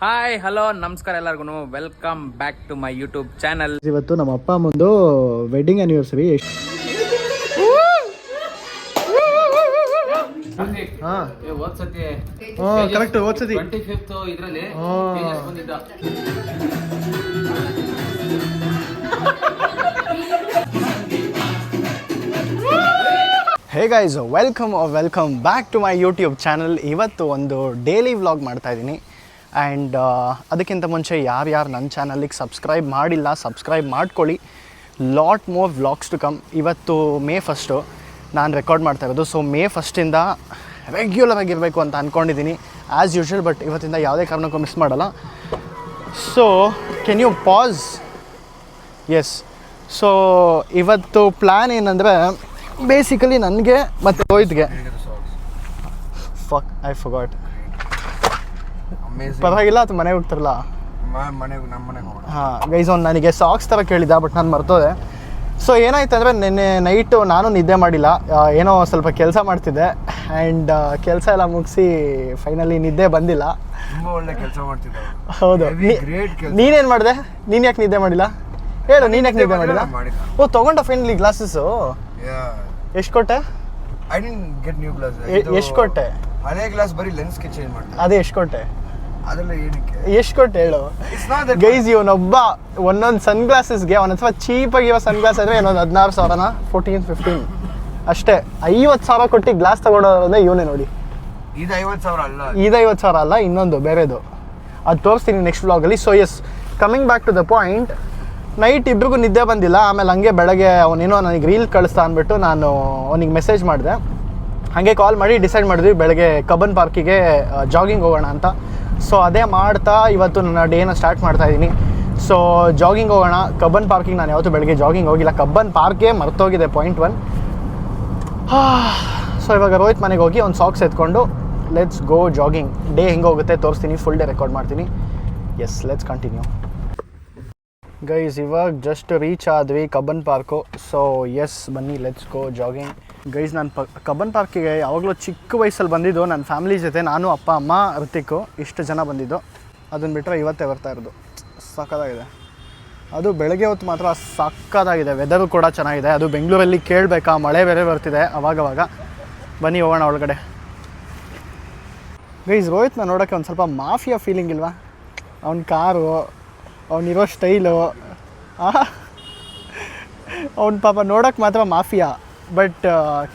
Hi hello ನಮಸ್ಕಾರ ಎಲ್ಲರಿಗೂ welcome back to my YouTube channel ಇವತ್ತು ನಮ್ಮ ಅಪ್ಪ ಅಮ್ಮಂದು wedding anniversary correct ಓದ್ಸತಿ hey guys welcome welcome back to my YouTube channel ಇವತ್ತು ಒಂದು ಡೈಲಿ ವ್ಲಾಗ್ ಮಾಡ್ತಾ ಇದ್ದೀನಿ. ಆ್ಯಂಡ್ ಅದಕ್ಕಿಂತ ಮುಂಚೆ ಯಾರ್ಯಾರು ನನ್ನ ಚಾನಲಿಗೆ ಸಬ್ಸ್ಕ್ರೈಬ್ ಮಾಡಿಲ್ಲ ಸಬ್ಸ್ಕ್ರೈಬ್ ಮಾಡ್ಕೊಳ್ಳಿ. Lot more vlogs to come ಇವತ್ತು ಮೇ ಫಸ್ಟು ನಾನು ರೆಕಾರ್ಡ್ ಮಾಡ್ತಾ ಇರೋದು. ಸೊ ಮೇ ಫಸ್ಟಿಂದ ರೆಗ್ಯುಲರ್ ಆಗಿರಬೇಕು ಅಂತ ಅಂದ್ಕೊಂಡಿದ್ದೀನಿ ಆ್ಯಸ್ ಯೂಶ್ವಲ್ ಬಟ್ ಇವತ್ತಿಂದ ಯಾವುದೇ ಕಾರಣಕ್ಕೂ ಮಿಸ್ ಮಾಡಲ್ಲ. So can you pass yes so ಇವತ್ತು ಪ್ಲ್ಯಾನ್ ಏನಂದರೆ ಬೇಸಿಕಲಿ ನನಗೆ ಮತ್ತು ರೋಹಿತ್ಗೆ. ಫಕ್ ಐ ಫಗಾಟ್ ಪರವಾಗಿಲ್ಲ ಅಥವಾ ಮನೆಗೆ ಹೋಗ್ತಾರಲ್ಲ? ಮನೆಗೆ ನಮ್ಮ ಮನೆಗೆ ಹೋಗೋಣ. ಹಾಂ ಗೈಸ್ ಒಂದು ನನಗೆ ಸಾಕ್ಸ್ ಥರ ಕೇಳಿದ್ದ ಬಟ್ ನಾನು ಮರ್ತೋದೆ. ಸೊ ಏನಾಯ್ತು ಅಂದರೆ ನಿನ್ನೆ ನೈಟು ನಾನು ನಿದ್ದೆ ಮಾಡಿಲ್ಲ. ಏನೋ ಸ್ವಲ್ಪ ಕೆಲಸ ಮಾಡ್ತಿದ್ದೆ. ಆ್ಯಂಡ್ ಕೆಲಸ ಎಲ್ಲ ಮುಗಿಸಿ ಫೈನಲಿ ನಿದ್ದೆ ಬಂದಿಲ್ಲ. ತುಂಬಾ ಒಳ್ಳೆ ಕೆಲಸ ಮಾಡ್ತಿದ್ದೆ ಹೌದು. ನೀನೇನು ಮಾಡಿದೆ? ನೀನು ಯಾಕೆ ನಿದ್ದೆ ಮಾಡಿಲ್ಲ? ಹೇಳು ನೀನು ಯಾಕೆ ನಿದ್ದೆ ಮಾಡಿಲ್ಲ. ಓ ತೊಗೊಂಡ ಫೈನಲಿ ಗ್ಲಾಸಸ್ಸು ಎಷ್ಟು ಕೊಟ್ಟೆ? I didn't get new glass ಎಷ್ಟು ಕೊಟ್ಟೆ? ಹಳೆ ಗ್ಲಾಸ್ ಬರೀ ಲೆನ್ಸ್ಗೆ ಚೇಂಜ್ ಮಾಡಿದೆ ಅದೇ ಎಷ್ಟು ಕೊಟ್ಟೆ? ಅದೆಲ್ಲ ಏನಕ್ಕೆ? ಎಷ್ಟು ಕೊಟ್ಟು ಹೇಳು. ಗೈಸ್ ಇವನೊಬ್ಬ ಒಂದೊಂದು ಸನ್ ಗ್ಲಾಸಸ್ಗೆ ಅವನ ಅಥವಾ ಚೀಪಾಗಿ ಇರೋ ಸನ್ ಗ್ಲಾಸ್ ಅಂದರೆ ಇನ್ನೊಂದು ಹದಿನಾರು ಸಾವಿರನ? ಫೋರ್ಟೀನ್ ಫಿಫ್ಟೀನ್ ಅಷ್ಟೇ. ಐವತ್ತು ಸಾವಿರ ಕೊಟ್ಟು ಗ್ಲಾಸ್ ತಗೊಂಡೋದ್ರೆ ಇವನೇ ನೋಡಿ. ಇದು ಐವತ್ತು ಸಾವಿರ ಅಲ್ಲ. ಇದು ಐವತ್ತು ಸಾವಿರ ಅಲ್ಲ ಇನ್ನೊಂದು ಬೇರೆದು. ಅದು ತೋರಿಸ್ತೀನಿ ನೆಕ್ಸ್ಟ್ ವ್ಲಾಗಲ್ಲಿ so yes coming back to the point night ಇಬ್ರಿಗೂ ನಿದ್ದೆ ಬಂದಿಲ್ಲ. ಆಮೇಲೆ ಹಂಗೆ ಬೆಳಗ್ಗೆ ಅವನೇನೋ ನನಗೆ ರೀಲ್ ಕಳಿಸ್ತಾ ಅಂದ್ಬಿಟ್ಟು ನಾನು ಅವನಿಗೆ ಮೆಸೇಜ್ ಮಾಡಿದೆ. ಹಾಗೆ ಕಾಲ್ ಮಾಡಿ ಡಿಸೈಡ್ ಮಾಡಿದ್ವಿ ಬೆಳಗ್ಗೆ ಕಬ್ಬನ್ ಪಾರ್ಕಿಗೆ ಜಾಗಿಂಗ್ ಹೋಗೋಣ ಅಂತ. ಸೊ ಅದೇ ಮಾಡ್ತಾ ಇವತ್ತು ನನ್ನ ಡೇನ ಸ್ಟಾರ್ಟ್ ಮಾಡ್ತಾ ಇದ್ದೀನಿ ಸೊ ಜಾಗಿಂಗ್ ಹೋಗೋಣ. ಕಬ್ಬನ್ ಪಾರ್ಕಿಗೆ ನಾನು ಯಾವತ್ತೂ ಬೆಳಗ್ಗೆ ಜಾಗಿಂಗ್ ಹೋಗಿಲ್ಲ. ಕಬ್ಬನ್ ಪಾರ್ಕೇ ಮರ್ತೋಗಿದೆ ಪಾಯಿಂಟ್ ಒನ್ ಸೊ ಇವಾಗ ರೋಹಿತ್ ಮನೆಗೆ ಹೋಗಿ ಒಂದು ಸಾಕ್ಸ್ ಎತ್ಕೊಂಡು ಲೆಟ್ಸ್ ಗೋ ಜಾಗಿಂಗ್ ಡೇ ಹೆಂಗೆ ಹೋಗುತ್ತೆ ತೋರಿಸ್ತೀನಿ. ಫುಲ್ ಡೇ ರೆಕಾರ್ಡ್ ಮಾಡ್ತೀನಿ. ಎಸ್ ಲೆಟ್ಸ್ ಕಂಟಿನ್ಯೂ ಗೈಸ್ ಇವಾಗ ಜಸ್ಟ್ ರೀಚ್ ಆದ್ವಿ ಕಬ್ಬನ್ ಪಾರ್ಕು ಸೊ ಎಸ್ ಬನ್ನಿ ಲೆಟ್ಸ್ ಗೋ ಜಾಗಿಂಗ್ ಗೈಸ್ ನಾನು ಪ ಕಬ್ಬನ್ ಪಾರ್ಕಿಗೆ ಯಾವಾಗಲೂ ಚಿಕ್ಕ ವಯಸ್ಸಲ್ಲಿ ಬಂದಿದ್ದು ನನ್ನ ಫ್ಯಾಮಿಲಿ ಜೊತೆ, ನಾನು, ಅಪ್ಪ, ಅಮ್ಮ ಋತಿಕ್ಕು ಇಷ್ಟು ಜನ ಬಂದಿದ್ದು. ಅದನ್ನು ಬಿಟ್ಟರೆ ಇವತ್ತೇ ಬರ್ತಾ ಇರೋದು. ಸಕ್ಕತ್ತಾಗಿದೆ ಅದು ಬೆಳಗ್ಗೆ ಹೊತ್ತು ಮಾತ್ರ ಸಕ್ಕತ್ತಾಗಿದೆ ವೆದರು ಕೂಡ ಚೆನ್ನಾಗಿದೆ. ಅದು ಬೆಂಗಳೂರಲ್ಲಿ ಕೇಳಬೇಕಾ? ಮಳೆ ಬೇರೆ ಬರ್ತಿದೆ ಅವಾಗವಾಗ. ಬನ್ನಿ, ಹೋಗೋಣ ಒಳಗಡೆ. ಗೈಸ್ ರೋಹಿತ್ನ ನೋಡೋಕ್ಕೆ ಒಂದು ಸ್ವಲ್ಪ ಮಾಫಿಯಾ ಫೀಲಿಂಗ್ ಇಲ್ವಾ? ಅವ್ನ ಕಾರು ಅವನಿರೋ ಸ್ಟೈಲು. ಅವ್ನ ಪಾಪ ನೋಡೋಕ್ಕೆ ಮಾತ್ರ mafia but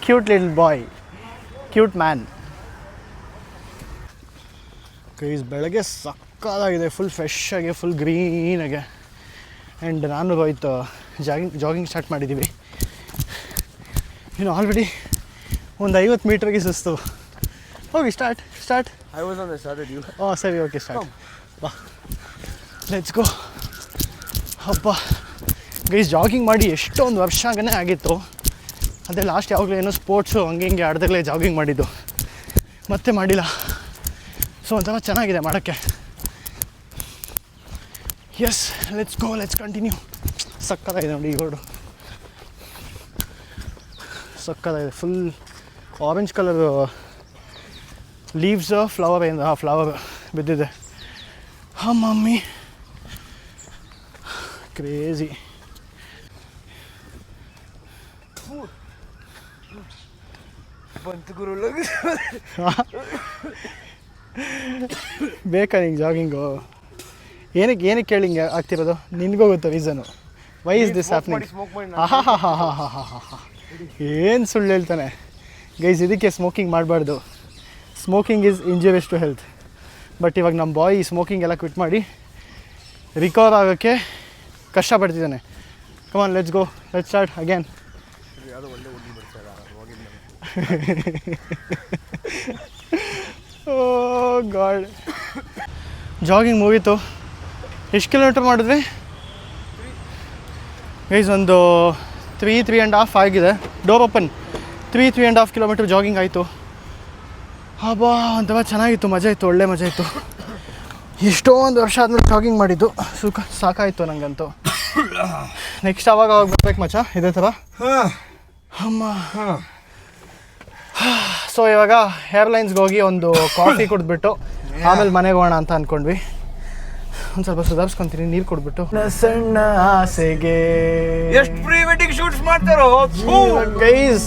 cute lil boy cute man ಕೈಸ್ ಬೆಳಗ್ಗೆ ಸಕ್ಕದಾಗಿದೆ ಫುಲ್ ಫ್ರೆಶ್ ಆಗಿ ಫುಲ್ ಗ್ರೀನಾಗೆ ಆ್ಯಂಡ್ ನಾನು ರೋಹಿತ್ ಜಾಗಿಂಗ್ ಜಾಗಿಂಗ್ ಸ್ಟಾರ್ಟ್ ಮಾಡಿದ್ದೀವಿ ಇನ್ನು ಆಲ್ರೆಡಿ ಒಂದು ಐವತ್ತು ಮೀಟ್ರಿಗೆ ಸುಸ್ತು. ಹೋಗಿ start start I was on the started you ಓ ಸರಿ ಓಕೆ ಸ್ಟಾರ್ಟ್ ಬಾ. ಲೆಟ್ಸ್ ಗೋ ಅಪ್ಪ ಗೈಸ್ ಜಾಗಿಂಗ್ ಮಾಡಿ ಎಷ್ಟೊಂದು ವರ್ಷ ಆಗನೇ ಆಗಿತ್ತು. ಅದೇ ಲಾಸ್ಟ್ ಯಾವಾಗಲೂ ಏನೋ ಸ್ಪೋರ್ಟ್ಸು ಹಂಗೆ ಹಿಂಗೆ ಆಡ್ದಾಗಲೇ ಜಾಗಿಂಗ್ ಮಾಡಿದ್ದು. ಮತ್ತೆ ಮಾಡಿಲ್ಲ. ಸೊ ಒಂಥರ ಚೆನ್ನಾಗಿದೆ ಮಾಡೋಕ್ಕೆ. Yes let's go let's continue ಸಕ್ಕತ್ತಾಗಿದೆ ನೋಡಿ ಈ ರೋಡು ಸಕ್ಕತ್ತಾಗಿದೆ. Full orange colour leaves flower ಏನು ಫ್ಲವರ್ ಬಿದ್ದಿದೆ. ಹಾಂ, ಮಮ್ಮಿ. ಕ್ರೇಜಿ ಬಂತು ಗುರು ಬೇಕಾ ನಿಂಗೆ ಜಾಗಿಂಗು ಏನಕ್ಕೆ ಏನಕ್ಕೆ ಕೇಳಿ ಹಿಂಗೆ ಆಗ್ತಿರೋದು? ನಿನಗೂ ಗೊತ್ತು reason why is this happening ಏನು ಸುಳ್ಳು ಹೇಳ್ತಾನೆ? ಗೈಸ್ ಇದಕ್ಕೆ ಸ್ಮೋಕಿಂಗ್ ಮಾಡಬಾರ್ದು. Smoking is injurious to health but ಇವಾಗ ನಮ್ಮ ಬಾಯ್ ಸ್ಮೋಕಿಂಗ್ ಎಲ್ಲ ಕ್ವಿಟ್ ಮಾಡಿ ರಿಕವರ್ ಆಗೋಕ್ಕೆ ಕಷ್ಟಪಡ್ತಿದ್ದಾನೆ come on let's go let start again oh god jogging ಮುಗೀತು. ಎಷ್ಟು ಕಿಲೋಮೀಟ್ರ್ ಮಾಡಿದ್ವಿ ಗೈಸ್ ಒಂದು ತ್ರೀ ತ್ರೀ ಆ್ಯಂಡ್ ಹಾಫ್ ಆಗಿದೆ. Door open three three and half kilometre jogging ಆಯಿತು. ಹಬ್ಬಾ ಒಂಥರ ಚೆನ್ನಾಗಿತ್ತು. ಮಜಾ ಇತ್ತು, ಒಳ್ಳೆ ಮಜಾ ಇತ್ತು. ಎಷ್ಟೊಂದು ವರ್ಷ ಆದಮೇಲೆ ಜಾಗಿಂಗ್ ಮಾಡಿದ್ದು. ಸುಖ ಸಾಕಾಯಿತು ನನಗಂತೂ ನೆಕ್ಸ್ಟ್ ಅವಾಗ ಅವಾಗ ಬರ್ಬೇಕು ಮಚ್ಚ? ಇದೇ ಥರ ಅಮ್ಮ. ಸೊ ಇವಾಗ ಏರ್ಲೈನ್ಸ್ಗೆ ಹೋಗಿ ಒಂದು ಕಾಫಿ ಕುಡಿದ್ಬಿಟ್ಟು ಆಮೇಲೆ ಮನೆಗೆ ಹೋಗೋಣ ಅಂತ ಅಂದ್ಕೊಂಡ್ವಿ ಒಂದು ಸ್ವಲ್ಪ ಸುಧಾರಿಸ್ಕೊಂತೀನಿ ನೀರು ಕೊಡ್ಬಿಟ್ಟು ಸಣ್ಣ ಆಸೆಗೆ. ಎಷ್ಟು ಪ್ರೀ ವೆಡ್ಡಿಂಗ್ ಶೂಟ್ಸ್ ಮಾಡ್ತಾರೋ? Guys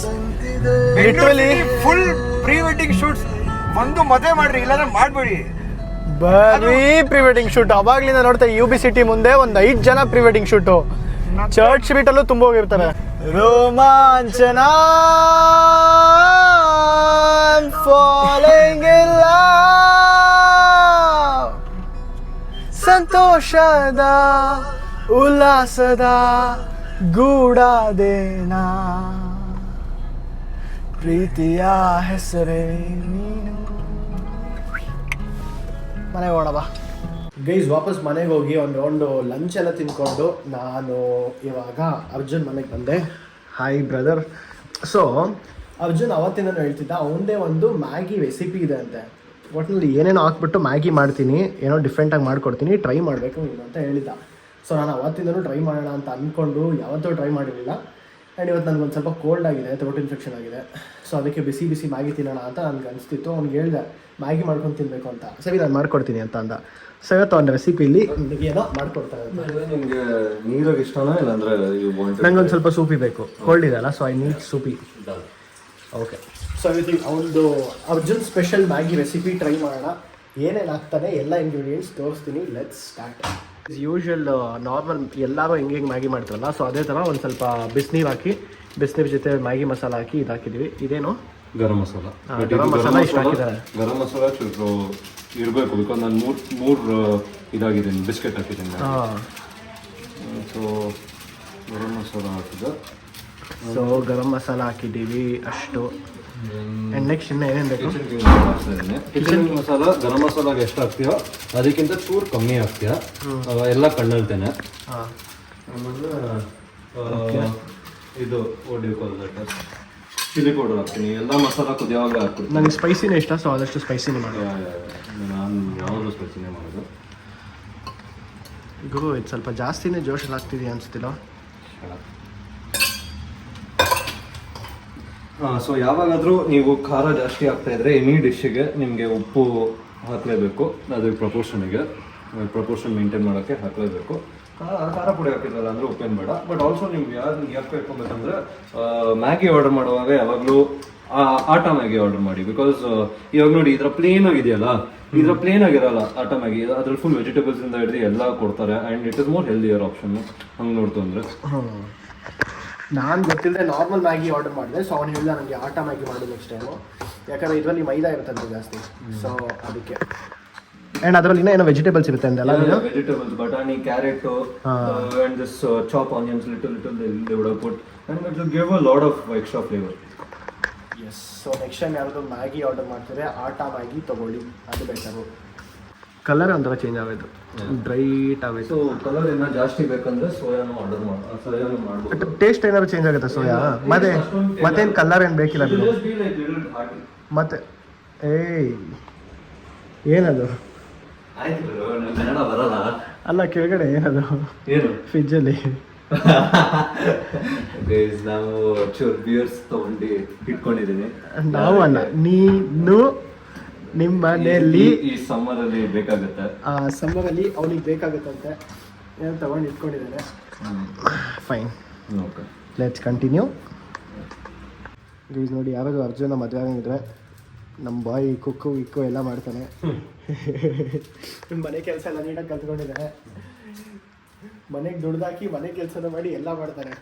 literally full pre wedding shoots. ಒಂದು ಮದುವೆ ಮಾಡ್ರಿ ಇಲ್ಲಾಂದ್ರೆ ಮಾಡ್ಬೇಡಿ. ಬರೀ ಪ್ರೀ ವೆಡ್ಡಿಂಗ್ ಶೂಟ್. ಅವಾಗ್ಲಿಂದ ನೋಡ್ತಾ ಯು ಬಿ ಸಿಟಿ ಮುಂದೆ ಒಂದು ಐದು ಜನ ಪ್ರೀ ವೆಡ್ಡಿಂಗ್ ಶೂಟು ಚರ್ಚ್ ಬಿಟ್ಟಲ್ಲೂ ತುಂಬ ಹೋಗಿರ್ತಾರೆ. ರೋಮಾಂಚನ. ಸಂತೋಷದ ಉಲ್ಲಾಸದ ಗೂಡಾದೇನಾ. ಪ್ರೀತಿಯ ಹೆಸರೇ ನೀನು. ಮನೆಗೆ ಹೋಗೋಣ ಗೈಸ್ ವಾಪಸ್ ಮನೆಗೆ ಹೋಗಿ ಒಂದು ಲಂಚ್ ಎಲ್ಲ ತಿನ್ಕೊಂಡು ನಾನು ಇವಾಗ ಅರ್ಜುನ್ ಮನೆಗೆ ಬಂದೆ. ಹಾಯ್ ಬ್ರದರ್ ಸೊ ಅರ್ಜುನ್ ಅವತ್ತಿಂದನೂ ಹೇಳ್ತಿದ್ದ, ಅವನದೇ ಒಂದು ಮ್ಯಾಗಿ ರೆಸಿಪಿ ಇದೆ ಅಂತೆ. ಒಟ್ಟಿನಲ್ಲಿ ಏನೇನೋ ಹಾಕ್ಬಿಟ್ಟು ಮ್ಯಾಗಿ ಮಾಡ್ತೀನಿ, ಏನೋ ಡಿಫ್ರೆಂಟಾಗಿ ಮಾಡ್ಕೊಡ್ತೀನಿ ಟ್ರೈ ಮಾಡಬೇಕು ಅಂತ ಹೇಳಿದ್ದ. ಸೊ ನಾನು ಅವತ್ತಿಂದನೂ ಟ್ರೈ ಮಾಡೋಣ ಅಂತ ಅಂದ್ಕೊಂಡು ಯಾವತ್ತೂ ಟ್ರೈ ಮಾಡಿರಲಿಲ್ಲ. ಆ್ಯಂಡ್ ಇವತ್ತು ನನಗೆ ಒಂದು ಸ್ವಲ್ಪ ಕೋಲ್ಡ್ ಆಗಿದೆ ಥ್ರೋಟ್ ಇನ್ಫೆಕ್ಷನ್ ಆಗಿದೆ. ಸೊ ಅದಕ್ಕೆ ಬಿಸಿ ಬಿಸಿ ಮ್ಯಾಗಿ ತಿನ್ನೋಣ ಅಂತ ನನಗೆ ಅನಿಸ್ತಿತ್ತು. ಅವ್ನಿಗೆ ಹೇಳಿದೆ ಮ್ಯಾಗಿ ಮಾಡ್ಕೊಂಡು ತಿನ್ನಬೇಕು ಅಂತ. ಸರಿ ನಾನು ಮಾಡ್ಕೊಡ್ತೀನಿ ಅಂತ ಅಂದ. ಸೊ ಇವತ್ತು ಒಂದು ರೆಸಿಪಿಲಿ ಏನೋ ಮಾಡ್ಕೊಡ್ತಾರೆ ನಿಮ್ಗೆ ನೀರಾಗ ಇಷ್ಟನಾ ಇಲ್ಲಾಂದ್ರೆ ಒಂದು ಸ್ವಲ್ಪ ಸೂಪಿ ಬೇಕು. ಕೋಲ್ಡ್ ಇದೆಯಲ್ಲ so I need soupy. Okay so ಇವತ್ತು ಅವನದು Arjun special Maggi recipe try ಮಾಡೋಣ. ಏನೇನು ಆಗ್ತಾನೆ ಎಲ್ಲ ಇಂಗ್ರೀಡಿಯೆಂಟ್ಸ್ ತೋರಿಸ್ತೀನಿ. ಲೆಟ್ಸ್ ಸ್ಟಾರ್ಟ್ ಯೂಶ್ವಲ್ ನಾರ್ಮಲ್ ಎಲ್ಲರೂ ಹೆಂಗೆ ಹೆಂಗೆ ಮ್ಯಾಗಿ ಮಾಡ್ತಾರಲ್ಲ ಸೊ ಅದೇ ಥರ ಒಂದು ಸ್ವಲ್ಪ ಬಿಸಿನೀರು ಹಾಕಿ ಬಿಸಿನೀರು ಜೊತೆ ಮ್ಯಾಗಿ ಮಸಾಲ ಹಾಕಿ ಇದು ಹಾಕಿದ್ದೀವಿ ಇದೇನು? ಗರಂ ಮಸಾಲ. ಗರಂ ಮಸಾಲ ಇಷ್ಟು ಹಾಕಿದ್ದಾರೆ. ಗರಂ ಮಸಾಲ ಚೂರು ಇರಬೇಕು ಬಿಕಾಸ್ ನಾನು ಮೂರು ಮೂರು ಇದಾಗಿದ್ದೀನಿ ಬಿಸ್ಕೆಟ್ ಹಾಕಿದ್ದೀನಿ ಹಾಂ. ಸೊ ಗರಂ ಮಸಾಲ ಹಾಕಿದ. ಸೊ ಗರಂ ಮಸಾಲ ಹಾಕಿದ್ದೀವಿ ಅಷ್ಟು. ಆ್ಯಂಡ್ ನೆಕ್ಸ್ಟ್ ಇನ್ನು ಏನೇನು ಬೇಕು? ಕಿಚನ್ ಮಸಾಲ ಗರಂ ಮಸಾಲ ಮಸಾಲಾಗೆ ಎಷ್ಟು ಹಾಕ್ತೀಯೋ ಅದಕ್ಕಿಂತ ಚೂರು ಕಮ್ಮಿ ಹಾಕ್ತೀಯ. ಎಲ್ಲ ಕಣ್ಣಲ್ತೇನೆ ಆಮೇಲೆ ಇದು ಓಡಿ ದಟ್ ಚಿಲ್ಲಿ ಪೌಡರ್ ಹಾಕ್ತೀನಿ. ಎಲ್ಲ ಮಸಾಲ ಕುದಿಯೋವಾಗ ಹಾಕ್ತೀನಿ ನನಗೆ ಸ್ಪೈಸಿನೇ ಇಷ್ಟ ಸೊ ಆದಷ್ಟು ಸ್ಪೈಸಿನೇ ಮಾಡಿ. ನಾನು ಯಾವಾಗಲೂ ಸ್ಪೈಸಿನೇ ಮಾಡೋದು? ಗುರು ಇದು ಸ್ವಲ್ಪ ಜಾಸ್ತಿನೇ ಜೋಶಲ್ಲಿ ಆಗ್ತಿದೆಯಾ ಅನಿಸ್ತಿಲ್ಲ ಹಾಂ ಸೊ ಯಾವಾಗಾದರೂ ನೀವು ಖಾರ ಜಾಸ್ತಿ ಆಗ್ತಾ ಇದ್ರೆ ಎನಿ ಡಿಶ್ಶಿಗೆ ನಿಮಗೆ ಉಪ್ಪು ಹಾಕಲೇಬೇಕು. ಅದ್ರ ಪ್ರಪೋರ್ಷನಿಗೆ ಪ್ರಪೋರ್ಷನ್ ಮೇಂಟೈನ್ ಮಾಡೋಕ್ಕೆ ಹಾಕಲೇಬೇಕು. ಖಾರ ಪುಡಿ ಹಾಕಿದ್ರಲ್ಲ ಅಂದರೆ ಉಪ್ಪೇನು ಬೇಡ. ಬಟ್ ಆಲ್ಸೋ ನಿಮ್ಗೆ ಯಾರು ಯಾಕೆ ಇಟ್ಕೊಬೇಕಂದ್ರೆ ಮ್ಯಾಗಿ ಆರ್ಡರ್ ಮಾಡುವಾಗ ಯಾವಾಗಲೂ ಆಟ ಮ್ಯಾಗಿ ಆರ್ಡರ್ ಮಾಡಿ. ಬಿಕಾಸ್ ಇವಾಗ ನೋಡಿ ಇದರ ಪ್ಲೇನ್ ಆಗಿದೆಯಲ್ಲ ಇದರ ಪ್ಲೇನ್ ಆಗಿರಲ್ಲ ಆಟ ಮ್ಯಾಗಿ. ಅದ್ರಲ್ಲಿ ಫುಲ್ ವೆಜಿಟೇಬಲ್ಸ್ ಇಂದ ಹಿಡಿದು ಎಲ್ಲ ಕೊಡ್ತಾರೆ. And it is more healthier option ಹಂಗೆ ನೋಡ್ತು ಅಂದರೆ. ನಾನು ಗೊತ್ತಿಲ್ಲದೆ ನಾರ್ಮಲ್ ಮ್ಯಾಗಿ ಆರ್ಡರ್ ಮಾಡಿದೆ. ಸೊ ಅವ್ನು ಹೇಳಿದ ನನಗೆ ಆಟ ಮ್ಯಾಗಿ ಮಾಡು ನೆಕ್ಸ್ಟ್ ಟೈಮು ಯಾಕಂದರೆ ಇದರಲ್ಲಿ ಮೈದಾ ಇರುತ್ತಂತೆ ಜಾಸ್ತಿ. ಸೊ ಅದಕ್ಕೆ. ಆ್ಯಂಡ್ ಅದರಲ್ಲಿ ಇನ್ನೂ ಏನೋ ವೆಜಿಟೇಬಲ್ಸ್ ಇರುತ್ತೆ ಅಂತೆಲ್ಲ ನೀನು? ವೆಜಿಟೇಬಲ್ಸ್ ಬಟಾಣಿ carrot. And this chop onions little little they would put and it will give a lot of extra flavour yes so next time ಯಾರಾದರೂ ಮ್ಯಾಗಿ ಆರ್ಡರ್ ಮಾಡ್ತಾರೆ ಆಟ ಮ್ಯಾಗಿ ತೊಗೊಳ್ಳಿ. ಅದು ಬೆಟರು ಕಲರ್ ಒಂಥರ ಚೇಂಜ್ ಆಗೋಯ್ತು. ಬ್ರೈಟ್ ಆಗೋಯ್ತು. So colour ಇನ್ನ ಜಾಸ್ತಿ ಬೇಕಂದ್ರೆ ಸೋಯಾನು ಆರ್ಡರ್ ಮಾಡಿ. ಸೋಯಾನು ಮಾಡ್ಬೋದು. ಟೇಸ್ಟ್ ಏನಾದ್ರು ಚೇಂಜ್ ಆಗುತ್ತೆ ಸೋಯಾ ಮತ್ತೆ ಮತ್ತೇನು ಕಲರ್ ಏನು ಬೇಕಿಲ್ಲ ಬಿಡು ಮತ್ತೆ ಏಯ್ ಏನದು? ಅಲ್ಲ ಕೆಳಗಡೆ ಏನದು? ಏನು? ಫ್ರಿಜ್ಜಲ್ಲಿ ನಾವು ಚೂರ್ ಬಿಯರ್ಸ್ ತಗೊಂಡು ಇಟ್ಕೊಂಡಿದ್ದೀನಿ ನಾವು ಅಲ್ಲ ನೀನು ನಿಮ್ಮ ಮನೆಯಲ್ಲಿ ಈ ಸಮ್ಮರಲ್ಲಿ ಬೇಕಾಗುತ್ತೆ. ಆ ಸಮ್ಮರಲ್ಲಿ ಅವನಿಗೆ ಬೇಕಾಗುತ್ತಂತೆ. ಏನು ತಗೊಂಡು ಇಟ್ಕೊಂಡಿದ್ದಾನೆ? Fine okay. Let's continue guys ನೋಡಿ ಯಾರಾದರೂ ಅರ್ಜುನ ಮದುವೆ ಆಗಿದ್ರೆ ನಮ್ಮ ಬಾಯ್ ಕುಕ್ಕು ಇಕ್ಕು ಎಲ್ಲ ಮಾಡ್ತಾನೆ. ನಿಮ್ಮ ಮನೆ ಕೆಲಸ ಎಲ್ಲ ನೀಟಾಗಿ ಕಲ್ತ್ಕೊಂಡಿದ್ದಾನೆ. ಮನೆಗೆ ದುಡ್ದಾಕಿ ಮನೆ ಕೆಲಸ ಮಾಡಿ ಎಲ್ಲ ಮಾಡ್ತಾರೆ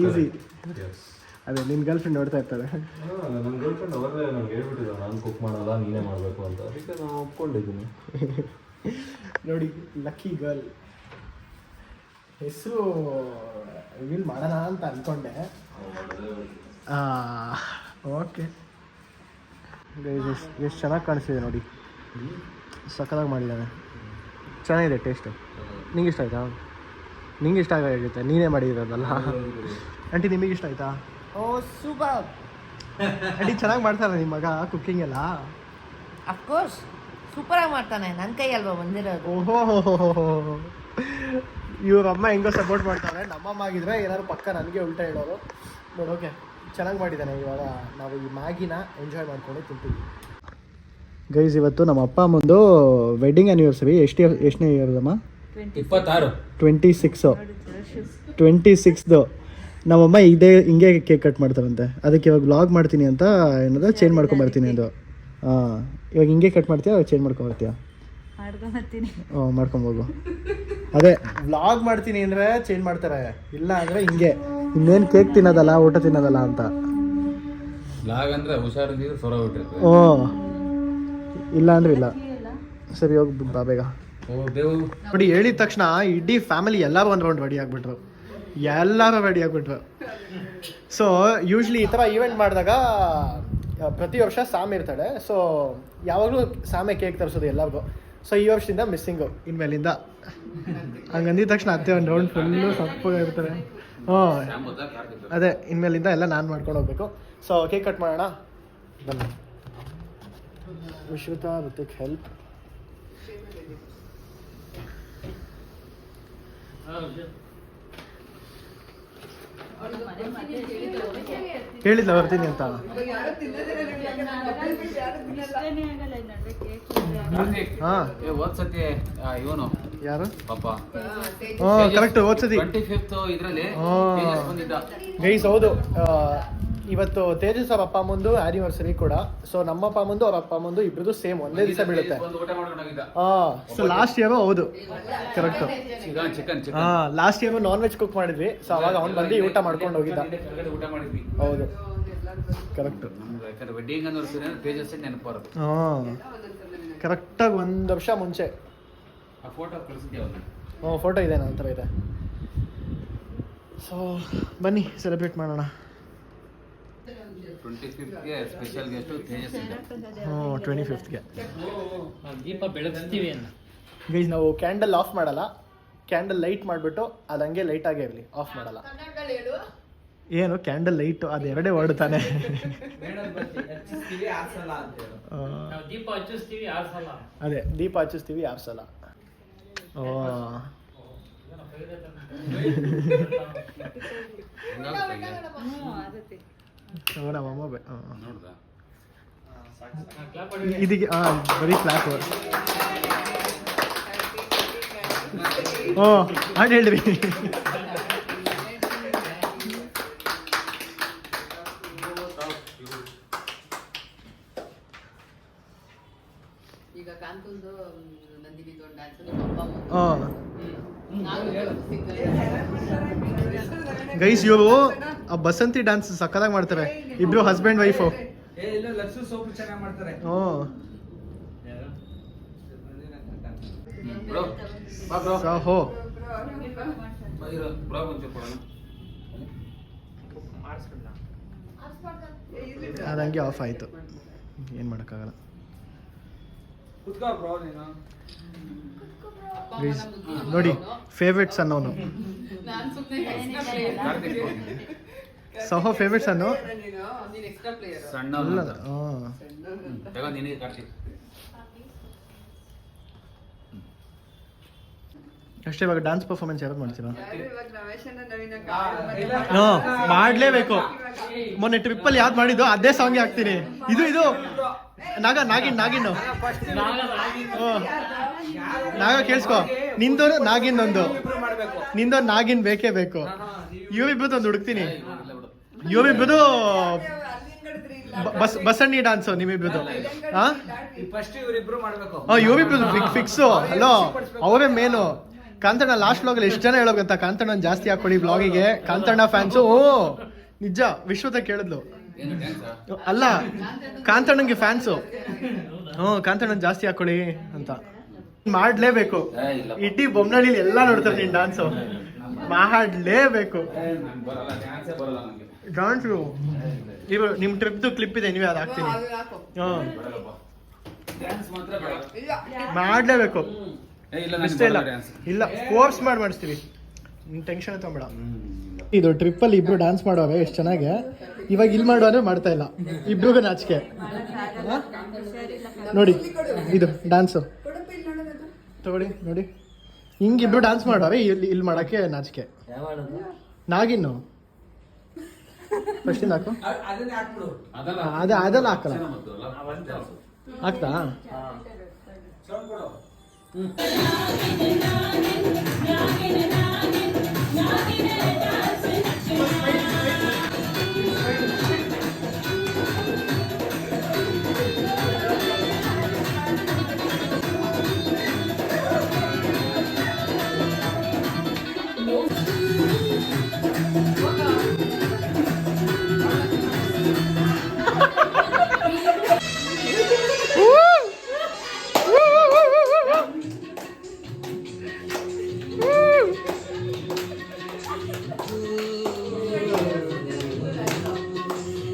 ಈಸಿ ಅದೇ ನಿನ್ನ ಗರ್ಲ್ ಫ್ರೆಂಡ್ ನೋಡ್ತಾ ಇರ್ತಾರೆ ನನ್ನ ಗರ್ಲ್ ಫ್ರೆಂಡ್ ಅವರೇ ನನಗೆ ಹೇಳ್ಬಿಟ್ಟಿದ್ದ ನಾನು ಕುಕ್ ಮಾಡಲ್ಲ ನೀನೇ ಮಾಡಬೇಕು ಅಂತ. ಅದಕ್ಕೆ ನಾನು ಒಪ್ಕೊಂಡಿದ್ದೀನಿ. ನೋಡಿ ಲಕ್ಕಿ ಗರ್ಲ್ ಹೆಸರು ರಿವೀಲ್ ಮಾಡೋಣ ಅಂತ ಅಂದ್ಕೊಂಡೆ ಓಕೆ ಎಷ್ಟು ಚೆನ್ನಾಗಿ ಕಾಣಿಸ್ತಿದೆ ನೋಡಿ. ಸಕ್ಕದಾಗಿ ಮಾಡಿದ್ದಾನೆ. ಚೆನ್ನಾಗಿದೆ ಟೇಸ್ಟು ನಿಂಗೆ ಇಷ್ಟ ಆಯ್ತಾ? ನಿಂಗೆ ಇಷ್ಟ ಆಗಿರುತ್ತೆ ನೀನೇ ಮಾಡಿರೋದಲ್ಲ? ಆಂಟಿ ನಿಮಗೆ ಇಷ್ಟ ಆಯ್ತಾ? Oh super. ಅಡಿ ಚೆನ್ನಾಗಿ ಮಾಡ್ತಾರ ನಿಮ್ಮ ಮಗ ಕುಕ್ಕಿಂಗ್ ಎಲ್ಲ? ಅಫ್ಕೋರ್ಸ್ ಸೂಪರಾಗಿ ಮಾಡ್ತಾನೆ. ನನ್ನ ಕೈ ಅಲ್ವಾ ಬಂದಿರೋದು? ಓಹೋ ಇವ್ರ ಅಮ್ಮ ಹೆಂಗೋ ಸಪೋರ್ಟ್ ಮಾಡ್ತಾರೆ. ನಮ್ಮಮ್ಮ ಆಗಿದ್ರೆ ಏನಾದ್ರು ಪಕ್ಕ ನನಗೆ ಉಲ್ಟಾ ಹೇಳೋರು. ಬಟ್ ಓಕೆ ಚೆನ್ನಾಗಿ ಮಾಡಿದ್ದಾನೆ. ಇವಾಗ ನಾವು ಈ ಮ್ಯಾಗಿನ ಎಂಜಾಯ್ ಮಾಡ್ಕೊಂಡು ತಿಂತೀವಿ. ಗೈಸ್ ಇವತ್ತು ನಮ್ಮ ಅಪ್ಪ ಅಮ್ಮಂದು ವೆಡ್ಡಿಂಗ್ ಆ್ಯನಿವರ್ಸರಿ ಎಷ್ಟು ಎಷ್ಟನೇ ಇಯರ್ದಮ್ಮ ಇಪ್ಪತ್ತಾರು. ಟ್ವೆಂಟಿ ಸಿಕ್ಸು ಟ್ವೆಂಟಿ ಸಿಕ್ಸ್ದು ನಮ್ಮಮ್ಮ ಇದೇ ಹಿಂಗೆ ಕೇಕ್ ಕಟ್ ಮಾಡ್ತಾರಂತೆ. ಅದಕ್ಕೆ ಇವಾಗ ವ್ಲಾಗ್ ಮಾಡ್ತೀನಿ ಅಂತ ಏನದ ಚೇಂಜ್ ಮಾಡ್ಕೊಂಬರ್ತೀನಿ ಅದು ಹಾಂ ಇವಾಗ ಹಿಂಗೆ ಕಟ್ ಮಾಡ್ತೀಯಾ ಚೇಂಜ್ ಮಾಡ್ಕೊಂಬರ್ತೀಯಾ ಹ್ಞೂ ಮಾಡ್ಕೊಂಬೋಗು ಅದೇ ವ್ಲಾಗ್ ಮಾಡ್ತೀನಿ ಅಂದರೆ ಚೇಂಜ್ ಮಾಡ್ತಾರೆ. ಇಲ್ಲ ಅಂದರೆ ಹಿಂಗೆ. ಇನ್ನೇನು ಕೇಕ್ ತಿನ್ನೋದಲ್ಲ ಊಟ ತಿನ್ನೋದಲ್ಲ ಅಂತ. ಹ್ಞೂ ಇಲ್ಲ ಅಂದ್ರೆ ಇಲ್ಲ. ಸರಿ ಹೋಗಿ ಬಾ ಬೇಗ. ಓ ನೋಡಿ ಹೇಳಿದ ತಕ್ಷಣ ಇಡೀ ಫ್ಯಾಮಿಲಿ ಎಲ್ಲರೂ ಒಂದು ರೌಂಡ್ ರೆಡಿ ಆಗಿಬಿಟ್ರು. ಎಲ್ಲರೂ ರೆಡಿ ಆಗ್ಬಿಟ್ರು. ಸೊ ಯೂಶ್ವಲಿ ಈ ಥರ ಈವೆಂಟ್ ಮಾಡಿದಾಗ ಪ್ರತಿ ವರ್ಷ ಸಾಮೆ ಇರ್ತಾಳೆ ಸೊ ಯಾವಾಗಲೂ ಸಾಮೆ ಕೇಕ್ ತರಿಸೋದು ಎಲ್ಲರಿಗೂ. ಸೊ ಈ ವರ್ಷದಿಂದ ಮಿಸ್ಸಿಂಗು ಇನ್ಮೇಲಿಂದ. ಹಂಗಂದಿದ ತಕ್ಷಣ ಅತ್ತೆ ಒಂದು ರೌಂಡ್ ಫುಲ್ಲು ಸಪ್ಪಗಿರ್ತಾರೆ ಹ್ಞೂ ಅದೇ, ಇನ್ಮೇಲಿಂದ ಎಲ್ಲ ನಾನು ಮಾಡ್ಕೊಂಡು ಹೋಗ್ಬೇಕು. ಸೊ ಕೇಕ್ ಕಟ್ ಮಾಡೋಣ. ಬನ್ನಿ. ವಿಶ್ವತ ಋತಿಕ್ ಹೆಲ್ಪ್ ಹೇಳಿದ್ಲ ಬರ್ತೀನಿ ಅಂತ. ಹಾ. ಏ ಹೋದ್ಸತಿ ಇವನು. ಯಾರು? ಪಾಪ. ಕರೆಕ್ಟ್ ಓದ್ಸತಿ ಟ್ವೆಂಟಿ ಫಿಫ್ತ್ ಇದ್ರಲ್ಲಿ ಹಾ. ತೇಜಸ್ ಗೈಸ್ ಹೌದು. ಇವತ್ತು ತೇಜಸ್ ಅವ್ರ ಅಪ್ಪ ಮುಂದು ಆನಿವರ್ಸರಿ ಕೂಡ. ಸೊ ನಮ್ಮ ಅಪ್ಪ ಮುಂದು ಅವ್ರ ಅಪ್ಪ ಮುಂದು ಇಬ್ರದ್ದು ಸೇಮ್ ಒಂದೇ ದಿವಸ ಬೀಳುತ್ತೆ. ಬಂದು ಊಟ ಮಾಡ್ಕೊಂಡು ಹೋಗಿದ್ದ. ಹಾ. ಸೊ ಲಾಸ್ಟ್ ಇಯರ್ ಹೌದು. ಕರೆಕ್ಟ್ ಹಾ last year non veg cook ಮಾಡಿದ್ವಿ. ಸೊ ಅವಾಗ ಅವ್ನು ಬಂದು ಊಟ ಮಾಡ್ಕೊಂಡು ಹೋಗಿದ್ದ. ಹೌದು. ಕರೆಕ್ಟ್ ಹಾಂ. ಕರೆಕ್ಟಾಗಿ ಒಂದು ವರ್ಷ ಮುಂಚೆ. ಆ ಫೋಟೋ ಕಳಿಸಿದ್ದೆ ಅವ್ನು ಹ್ಞೂ ಫೋಟೋ ಇದೆ ನನ್ನ ಹತ್ರ ಇದೆ. ಸೊ ಬನ್ನಿ ಸೆಲೆಬ್ರೇಟ್ ಮಾಡೋಣ. ಟ್ವೆಂಟಿ ಫಿಫ್ತ್ಗೆ ಸ್ಪೆಷಲ್ ಗೆಸ್ಟು ತೇಜಸ್ ಇದ್ದ ಹ್ಞೂ ಟ್ವೆಂಟಿ ಫಿಫ್ತ್ಗೆ ದೀಪ ಬೆಳಗಿಸ್ತೀವಿ ಗೈಸ್ ನಾವು ಕ್ಯಾಂಡಲ್ ಆಫ್ ಮಾಡಲ್ಲ. ಕ್ಯಾಂಡಲ್ ಲೈಟ್ ಮಾಡಿಬಿಟ್ಟು ಅದು ಹಂಗೆ ಲೈಟಾಗೇ ಇರಲಿ. ಆಫ್ ಮಾಡಲ್ಲ. ಏನು ಕ್ಯಾಂಡಲ್ ಲೈಟು ಅದು ಎರಡೇ ವರ್ಡ್ ತಾನೆ. ಆ, ನಾವು ದೀಪ ಹಚ್ಚಿಸ್ತೀವಿ ಆರ್ಸಲ್ಲ. ಅದೇ ದೀಪ ಹಚ್ಚಿಸ್ತೀವಿ ಆರ್ಸಲ್ಲ. ಸಲ ಓ ಆ. ನೋಡ್ದ? ಇದಕ್ಕೆ ಹಾಂ ಬರೀ ಕ್ಲಾಪ್ ಓ ಹಾಡು ಹೇಳ್ರಿ. ಈಗ ಕಾಂತಂದು ನಂದಿನಿ ದೊಡ್ಡ ಡ್ಯಾನ್ಸ್ ನಿಮ್ಮ ಅಪ್ಪ ಹಾಂ. ನಾನು ಗೈಸ್ ಇವರು ಆ ಬಸಂತಿ ಡ್ಯಾನ್ಸ್ ಸಕ್ಕದಾಗಿ ಮಾಡ್ತಾರೆ. ಇಬ್ರು ಹಸ್ಬೆಂಡ್ ವೈಫು ಲಕ್ಷ್ಮಿ ಸೋಪು ಚೆನ್ನಾಗಿ ಮಾಡ್ತಾರೆ. ಹ್ಞೂ ಬ್ರೋ ಬಾ ಬ್ರೋ ಸೊ ಹೋ. ಅದಂಗೆ ಆಫ್ ಆಯಿತು. ಏನು ಮಾಡೋಕ್ಕಾಗಲ್ಲ. ಗೈಸ್ ನೋಡಿ ಫೇವ್ರೆಟ್ಸ್ ಅನ್ನೋನು. ನಾನು ಸುಮ್ಮನೆ ಕಾರ್ತಿಕ್ ಸಹೋ ಫೇವ್ರೆಟ್ಸ್ ಅನ್ನೋ? ನೀನು? ನೀನು ಎಕ್ಸ್ಟ್ರಾ ಪ್ಲೇಯರ್ ಸಣ್ಣ ಅಲ್ಲ ಹಾಂ ತಗೋ ನಿನಗೆ ಕಾರ್ತಿಕ್ ಅಷ್ಟೇ ಇವಾಗ ಡ್ಯಾನ್ಸ್ ಪರ್ಫಾರ್ಮೆನ್ಸ್ ಯಾರು ಮಾಡ್ತೀರಾ ಮಾಡ್ಲೇಬೇಕು ಮೊನ್ನೆ ಟ್ರಿಪ್ ಹ್ಞೂ ಮಾಡಲೇಬೇಕು. ಮೊನ್ನೆ ಟ್ರಿಪ್ಪಲ್ಲಿ ಯಾವ್ದು ಮಾಡಿದ್ದು ಅದೇ ಸಾಂಗ್ ಹಾಕ್ತೀನಿ. ಇದು ಇದು. ನಾಗ ನಾಗಿನ್ ನಾಗಿನ್ನು ಹ್ಞೂ ನಾಗ ಕೇಳಿಸ್ಕೊ. ನಿನ್ನದೋನು ನಾಗಿನ್ ಒಂದು. ನಿಂದೊಂದು ನಾಗಿನ್ ಬೇಕೇ ಬೇಕು. ಇವಿಬ್ಬರದ್ದು ಒಂದು ಹುಡುಕ್ತೀನಿ. ಇವಿಬ್ಬರದು ಬಸ್ ಬಸಣ್ಣಿ ಡಾನ್ಸು ನಿಮ್ಮಿಬ್ಬರದು ಹಾಂ ಇವರಿಬ್ರು ಬಿಗ್ ಫಿಕ್ಸು ಹಲೋ ಅವರೇ ಮೇನು ಕಾಂತಣ್ಣ ಲಾಸ್ಟ್ ಬ್ಲಾಗ್ ಎಷ್ಟು ಜನ ಹೇಳೋಗಂತ ಕಾಂತಣ್ಣ ಜಾಸ್ತಿ ಹಾಕೊಳ್ಳಿ ಬ್ಲಾಗಿಗೆ ಕಾಂತಣ್ಣ ಫ್ಯಾನ್ಸು ಓ ನಿಜ ವಿಶ್ವದ ಕೇಳಿದ್ಲು. ಅಲ್ಲ ಕಾಂತಣ್ಣಂಗೆ ಫ್ಯಾನ್ಸು ಹ್ಞೂ ಕಾಂತಣ್ಣನ್ ಜಾಸ್ತಿ ಹಾಕೊಳ್ಳಿ ಅಂತ. ಮಾಡ್ಲೇಬೇಕು. ಇಲ್ಲ. ಇಡೀ ಬೊಮ್ಮನಳ್ಳಿಲಿ ಎಲ್ಲ ನೋಡ್ತಾರೆ ನಿನ್ ಡಾನ್ಸು ಮಾಡಲೇಬೇಕು. ಡಾನ್ಸ್ ಬರಲ್ಲ ಡ್ಯಾನ್ಸೇ ಬರಲ್ಲ ನನಗೆ ಡಾನ್ಸು ಇವರು ನಿಮ್ಮ ಟ್ರಿಪ್ದು ಕ್ಲಿಪ್ ಇದೆ ನೀವೇ ಅದು ಹಾಕ್ತೀನಿ. ಹ್ಞೂ ಮಾಡಲೇಬೇಕು ಡ್ಯಾನ್ಸ್ ಮಾತ್ರ ಬೇಡ. ಮಾಡ್ಲೇಬೇಕು. ಏ ಇಲ್ಲ ಇಷ್ಟ ಇಲ್ಲ. ಇಲ್ಲ ಫೋರ್ಸ್ ಮಾಡಿ ಮಾಡಿಸ್ತೀವಿ. ನಿನ್ ಟೆನ್ಷನ್ ತಗೊಂಬೇಡ. ಇದು ಟ್ರಿಪ್ಪಲ್ಲಿ ಇಬ್ರು ಡ್ಯಾನ್ಸ್ ಮಾಡೋರೆ ಎಷ್ಟು ಚೆನ್ನಾಗೆ. ಇವಾಗ ಇಲ್ಲಿ ಮಾಡುವ ಮಾಡ್ತಾ ಇಲ್ಲ. ಇಬ್ರಿಗೂ ನಾಚಿಕೆ. ನೋಡಿ ಇದು ಡ್ಯಾನ್ಸು ತಗೊಳ್ಳಿ ನೋಡಿ. ಹಿಂಗೆ ಇಬ್ರು ಡ್ಯಾನ್ಸ್ ಮಾಡೋರೆ ಇಲ್ಲಿ ಇಲ್ಲಿ ಮಾಡೋಕ್ಕೆ ನಾಚಿಕೆ. ನಾಗಿನ್ನು. ಫಸ್ಟಿಂದ ಹಾಕು. ಅದನ್ನೇ ಹಾಕ್ಬಿಡು. ಅದಲ್ಲ. ಅದೇ ಅದೆಲ್ಲ ಹಾಕಲ್ಲ. ಮತ್ತು ಅಲ್ಲ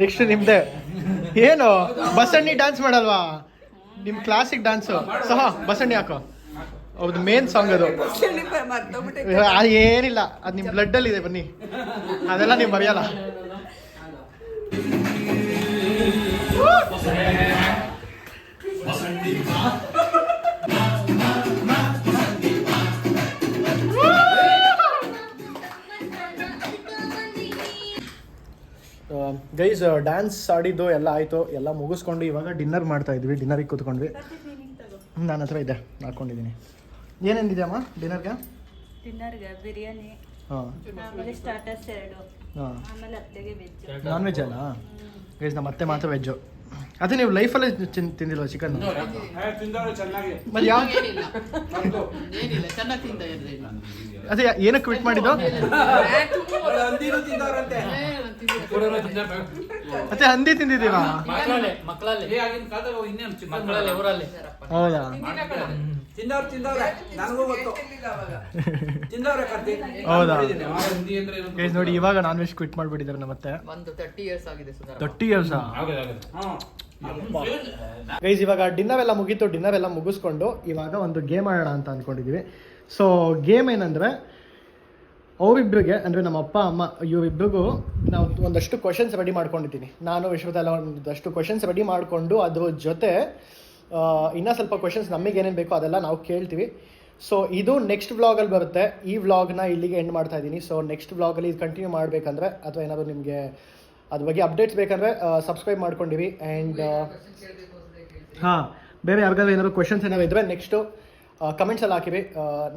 ನೆಕ್ಸ್ಟ್ ನಿಮ್ದೆ. ಏನು? ಬಸಣ್ಣಿ ಡ್ಯಾನ್ಸ್ ಮಾಡಲ್ವಾ? ನಿಮ್ಮ ಕ್ಲಾಸಿಕ್ ಡ್ಯಾನ್ಸು ಸಹ, ಬಸಣ್ಣಿ ಹಾಕೋ. ಹೌದು ಮೇನ್ ಸಾಂಗ್ ಅದು. ಅದು ಏನಿಲ್ಲ. ಅದು ನಿಮ್ಮ ಬ್ಲಡ್ಡಲ್ಲಿ ಇದೆ ಬನ್ನಿ. ಅದೆಲ್ಲ ನೀವು ಮರೆಯಲ್ಲ ಗೈಸ್ ಡ್ಯಾನ್ಸ್ ಆಡಿದ್ದು ಎಲ್ಲ ಆಯಿತು. ಎಲ್ಲ ಮುಗಿಸ್ಕೊಂಡು ಇವಾಗ ಡಿನ್ನರ್ ಮಾಡ್ತಾ ಇದ್ವಿ. ಡಿನ್ನರಿಗೆ ಕೂತ್ಕೊಂಡ್ವಿ. ನನ್ನ ಹತ್ರ ಇದೆ. ಹಾಕ್ಕೊಂಡಿದ್ದೀನಿ ಏನೇನಿದೆ ಅಮ್ಮ ಡಿನ್ನರ್ಗೆ ಡಿನ್ನರ್ಗೆ ಬಿರಿಯಾನಿ. ಹಾಂ. ಆಮೇಲೆ ಸ್ಟಾರ್ಟರ್ಸ್ ಎರಡು. ಹಾಂ. ಆಮೇಲೆ ಅತ್ತೆಗೆ ವೆಜ್ ನಾನ್ ವೆಜ್ ಅಲ್ಲ ಗೈಸ್ ನಮ್ಮ ಅತ್ತೆ ಮಾತ್ರ ವೆಜ್ಜು ಅದೇ ನೀವು ಲೈಫಲ್ಲೇ ತಿಂದಿಲ್ವ ಚಿಕನ್ ಮತ್ತೆ ಯಾವ ಅದೇ ಏನಕ್ಕೆ ಕ್ವಿಟ್ ಮಾಡಿದ್ದು? ಮತ್ತೆ ಹಂದಿ ತಿಂದಿದ್ದೀವಾ ಮಕ್ಕಳಲ್ಲೇ ಮಕ್ಕಳಲ್ಲೇ. ಮಕ್ಕಳಲ್ಲೇ ಊರಲ್ಲಿ. ಹೌದಾ? ತಿಂದವ್ರು ತಿಂದವ್ರೆ ನನಗೂ ಗೊತ್ತು. ತಿಂದವ್ರೆ ಕರ್ತಿ ಹೌದಾ? ಗೈಸ್ ನೋಡಿ ಇವಾಗ ನಾನ್ ವೆಜ್ ಕ್ವಿಟ್ ಮಾಡ್ಬಿಟ್ಟಿದ್ದಾರೆ ನಮ್ಮ ಮತ್ತೆ ಒಂದು ತರ್ಟಿ ಇಯರ್ಸ್ ಆಗಿದೆ ಸುಧಾರ ತರ್ಟಿ ಇಯರ್ಸ್ ಗೈಸ್ ಇವಾಗ ಡಿನ್ನರ್ ಎಲ್ಲ ಮುಗೀತು ಡಿನ್ನರ್ ಎಲ್ಲ ಮುಗಿಸ್ಕೊಂಡು ಇವಾಗ ಒಂದು ಗೇಮ್ ಆಡೋಣ ಅಂತ ಅನ್ಕೊಂಡಿದೀವಿ ಸೊ ಗೇಮ್ ಏನಂದರೆ ಅವರಿಬ್ಬರಿಗೆ ಅಂದರೆ ನಮ್ಮ ಅಪ್ಪ, ಅಮ್ಮ, ಇವರಿಬ್ರಿಗೂ ನಾವು ಒಂದಷ್ಟು ಕ್ವಶನ್ಸ್ ರೆಡಿ ಮಾಡ್ಕೊಂಡಿದ್ದೀನಿ. ನಾನು ವಿಶ್ವದಲ್ಲ ಒಂದಷ್ಟು ಕ್ವಶನ್ಸ್ ರೆಡಿ ಮಾಡಿಕೊಂಡು ಅದ್ರ ಜೊತೆ ಇನ್ನೂ ಸ್ವಲ್ಪ ಕ್ವಶನ್ಸ್ ನಮಗೆ ಏನೇನು ಬೇಕೋ ಅದೆಲ್ಲ ನಾವು ಕೇಳ್ತೀವಿ. ಸೊ ಇದು ನೆಕ್ಸ್ಟ್ ವ್ಲಾಗಲ್ಲಿ ಬರುತ್ತೆ. ಈ ವ್ಲಾಗ್ನ ಇಲ್ಲಿಗೆ ಎಂಡ್ ಮಾಡ್ತಾ ಇದ್ದೀನಿ. ಸೊ ನೆಕ್ಸ್ಟ್ ವ್ಲಾಗಲ್ಲಿ ಇದು ಕಂಟಿನ್ಯೂ ಮಾಡಬೇಕಂದ್ರೆ ಅಥವಾ ಏನಾದರೂ ನಿಮಗೆ ಅದ್ರ ಬಗ್ಗೆ ಅಪ್ಡೇಟ್ಸ್ ಬೇಕಂದರೆ ಸಬ್ಸ್ಕ್ರೈಬ್ ಮಾಡ್ಕೊಂಡಿವಿ ಆ್ಯಂಡ್ ಹಾಂ, ಬೇರೆ ಯಾರಿಗಾದ್ರೂ ಏನಾದರೂ ಕ್ವಶನ್ಸ್ ಏನಾದ್ರು ಇದ್ದರೆ ನೆಕ್ಸ್ಟು ಕಮೆಂಟ್ಸಲ್ಲಿ ಹಾಕಿರಿ.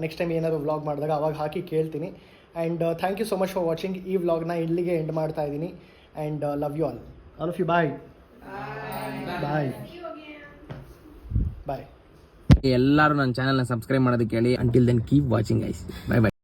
ನೆಕ್ಸ್ಟ್ ಟೈಮ್ ಏನಾದರೂ ವ್ಲಾಗ್ ಮಾಡಿದಾಗ ಅವಾಗ ಹಾಕಿ ಕೇಳ್ತೀನಿ. And thank you so much for watching ಈ ವ್ಲಾಗ್ನ ಇಲ್ಲಿಗೆ ಎಂಡ್ ಮಾಡ್ತಾ ಇದ್ದೀನಿ. And love you all all of you bye bye bye ಎಲ್ಲರೂ ನನ್ನ ಚಾನಲ್ನ ಸಬ್ಸ್ಕ್ರೈಬ್ ಮಾಡೋದಕ್ಕೆ ಹೇಳಿ until then keep watching guys bye bye